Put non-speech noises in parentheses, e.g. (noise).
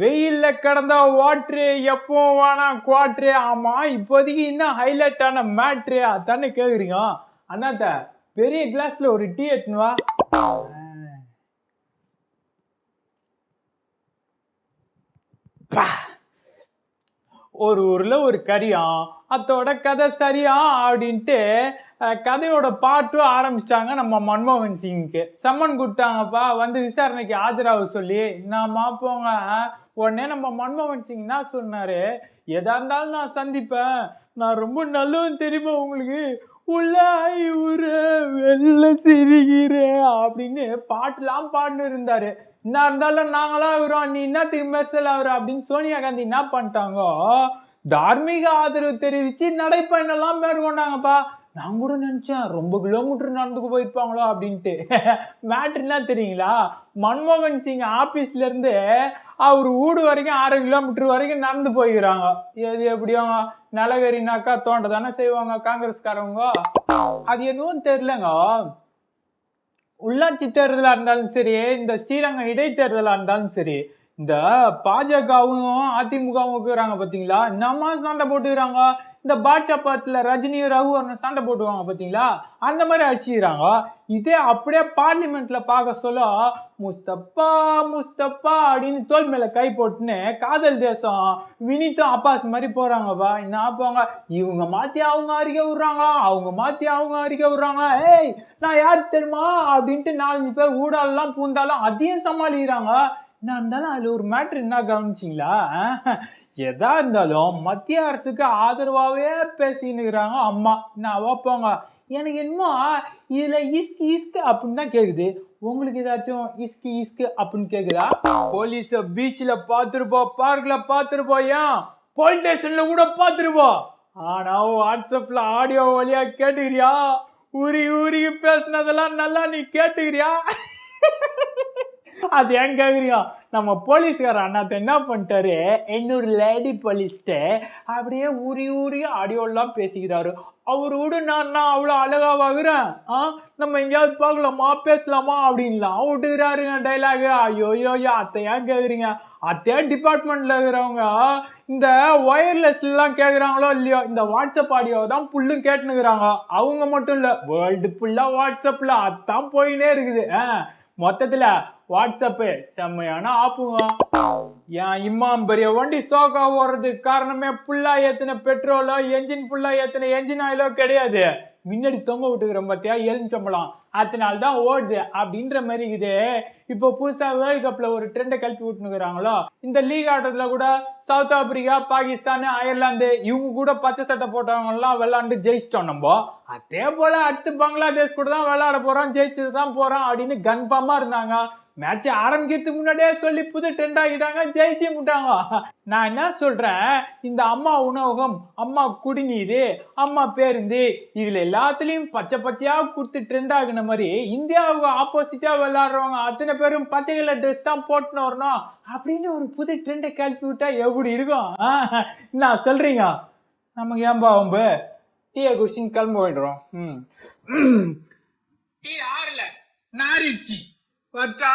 வெயில்ல கடந்த வாட்ரு எப்போ வேணா குவாட்ரு? ஆமா இப்போதைக்கு இன்னும் ஹைலைட்டான மேட்ரு அதானே கேக்குறீங்க? அண்ணாத்த பெரிய கிளாஸ்ல ஒரு டீ எடுத்துன்னு பா. ஒரு ஊரில் ஒரு கரியாம் அத்தோட கதை சரியா அப்படின்ட்டு கதையோட பாட்டும் ஆரம்பிச்சிட்டாங்க நம்ம மன்மோகன் சிங்க்கு சம்மன் கொடுத்தாங்கப்பா வந்து விசாரணைக்கு ஆஜராக சொல்லி நான் போங்க. உடனே நம்ம மன்மோகன் சிங் என்ன சொன்னார்? எதா இருந்தாலும் நான் சந்திப்பேன். நான் ரொம்ப நல்லவன் தெரியுமா உங்களுக்கு? உள்ளாய் உர வெள்ள சிரிகிற அப்படின்னு பாட்டுலாம் பாடினு இருந்தாரு. என்ன இருந்தாலும் நாங்களாம் இருக்கிறோம். நீ என்னத்துக்கு மெர்சல் ஆகுற அப்படின்னு சோனியா காந்தி என்ன பண்ணிட்டாங்கோ? தார்மீக ஆதரவு தெரிவிச்சு நடைப்பயணம்லாம் மேற்கொண்டாங்கப்பா. நான் கூட நினச்சேன் ரொம்ப கிலோமீட்டர் நடந்துக்கு போயிருப்பாங்களோ அப்படின்ட்டு. மேட்ரு என்ன தெரியுங்களா? மன்மோகன் சிங் ஆஃபீஸ்லேருந்து அவர் வீடு வரைக்கும் ஆறு கிலோமீட்டர் வரைக்கும் நடந்து போய்க்கிறாங்க. எது எப்படியும் நிலவரினாக்கா தோண்ட தானே செய்வாங்க காங்கிரஸ்காரவங்க. அது எதுவும் தெரிலங்க உள்ளாட்சி தேர்தலாக இருந்தாலும் சரி இந்த ஸ்ரீரங்கம் இடைத்தேர்தலாக இருந்தாலும் சரி இந்த பாஜகவும் அதிமுகவும் இருக்கிறாங்க பார்த்தீங்களா நம்ம சண்டை போட்டுக்கிறாங்க? இந்த பாட்ஷா படத்துல ரஜினியும் ரகு சண்டை போட்டுவாங்க பாத்தீங்களா? அந்த மாதிரி அடிச்சுக்கிறாங்க. இதே அப்படியே பார்லிமெண்ட்ல பார்க்க சொல்ல முஸ்தப்பா முஸ்தப்பா அப்படின்னு தோல் மேல கை போட்டுன்னு காதல் தேசம் வினித்தும் அப்பாஸ் மாதிரி போறாங்கப்பா. என்ன போங்க இவங்க மாத்தி அவங்க அறிக்கை விடுறாங்க அவங்க மாத்தி அவங்க அறிக்கை விடுறாங்க ஏய் நான் யார் தெரியுமா? அப்படின்ட்டு நாலஞ்சு பேர் ஊடாலெல்லாம் பூந்தாலும் அதையும் சமாளிக்கிறாங்க. என்ன இருந்தாலும் அதில் ஒரு மேட்ரு என்ன கவனிச்சிங்களா? எதா இருந்தாலும் மத்திய அரசுக்கு ஆதரவாகவே பேசினுக்கிறாங்க அம்மா. நான் வைப்போங்க எனக்கு என்னமோ இதில் இஸ்கு இஸ்கு அப்படின்னு தான் கேட்குது உங்களுக்கு ஏதாச்சும் இஸ்கு இஸ்கு அப்படின்னு கேட்குதா போலீஸை பீச்சில் பார்த்துருப்போம் பார்க்கில் பார்த்துருப்போம் ஏன்? போலீஸ் ஸ்டேஷனில் கூட பார்த்துருப்போம் ஆனால் வாட்ஸ்அப்பில் ஆடியோ வழியாக கேட்டுக்கிறியா? உரி உருகி பேசுனதெல்லாம் நல்லா நீ கேட்டுக்கிறியா? (laughs) அது ஏன் கேக்குறியா நம்ம போலீஸ்கார அண்ணாத்த என்ன பண்ணிட்டாரு? இன்னொரு லேடி போலீஸ்ட்டு அப்படியே உரி உரி ஆடியோலாம் பேசிக்கிறாரு. அவர் விடு நான் நான் அவ்வளோ அழகாவாகிறேன் வாங்குறேன். ஆ? நம்ம எங்கேயாவது பார்க்கலாமா? பேசலாமா? அப்படின்லாம் விட்டுக்கிறாருங்க டைலாகு ஐயோ ஐயோ அத்தை ஏன் கேட்குறீங்க அத்தையே டிபார்ட்மெண்ட்டில் இருக்கிறவங்க இந்த ஒயர்லெஸ்லாம் கேட்குறாங்களோ இல்லையோ இந்த வாட்ஸ்அப் ஆடியோ தான் புல்லும் கேட்டுனுக்குறாங்க அவங்க மட்டும் இல்லை வேர்ல்டு ஃபுல்லாக வாட்ஸ்அப்பில் அதான் போயினே இருக்குது. ஆ? மொத்தத்தில் வாட்ஸ்அப்பு செம்மையான ஆப்புங்க என் இம்மாம் பெரிய வண்டி சோகா ஓடுறதுக்கு காரணமே புல்லா ஏத்தின பெட்ரோலோ என்ஜின் புல்லா ஏத்தின என்ஜின் ஆயிலோ கிடையாது. முன்னாடி தொங்க விட்டுக்கிற பார்த்தியா எலுமிச்சம்பளம் அதனால தான் ஓடுது அப்படின்ற மாதிரி இருக்குது. இப்போ புதுசா வேர்ல்ட் கப்ல ஒரு ட்ரெண்டை கிளப்பி விட்டுனுக்குறாங்களோ இந்த லீக் ஆட்டத்துல கூட சவுத் ஆப்பிரிக்கா பாகிஸ்தான் அயர்லாந்து இவங்க கூட பச்சை சட்டை போட்டவங்கலாம் விளாண்டு ஜெயிச்சிட்டோம் நம்ம. அதே போல அடுத்து பங்களாதேஷ் கூட தான் விளாட போறோம் ஜெயிச்சது தான் போறோம் அப்படின்னு கன்ஃபார்மா இருந்தாங்க. மேட்ச் ஆரம்பிக்கிறதுக்கு முன்னாடியே சொல்லி புது ட்ரெண்ட் ஆகிட்டாங்க ஜெயிச்சு விட்டாங்க நான் என்ன சொல்றேன்? இந்த அம்மா உணவகம் அம்மா குடிநீர் அம்மா பேருந்து இதுல எல்லாத்துலயும் பச்சை பச்சையா கொடுத்து ட்ரெண்ட் ஆகின மாதிரி இந்தியாவுக்கு ஆப்போசிட்டா விளையாடுறவங்க அத்தனை பேரும் பச்சை கலர் ட்ரெஸ் தான் போட்டுன்னு வரணும் அப்படின்னு ஒரு புது ட்ரெண்டை கிளப்பி விட்டா எப்படி இருக்கும்? நான் சொல்கிறீங்க சொல்றீங்க? நமக்கு ஏன்பா வம்பு? டீயை குஷின் கிளம்ப போயிடுறோம். ம். டீ ஆறல. நாரிச்சு. வட்டா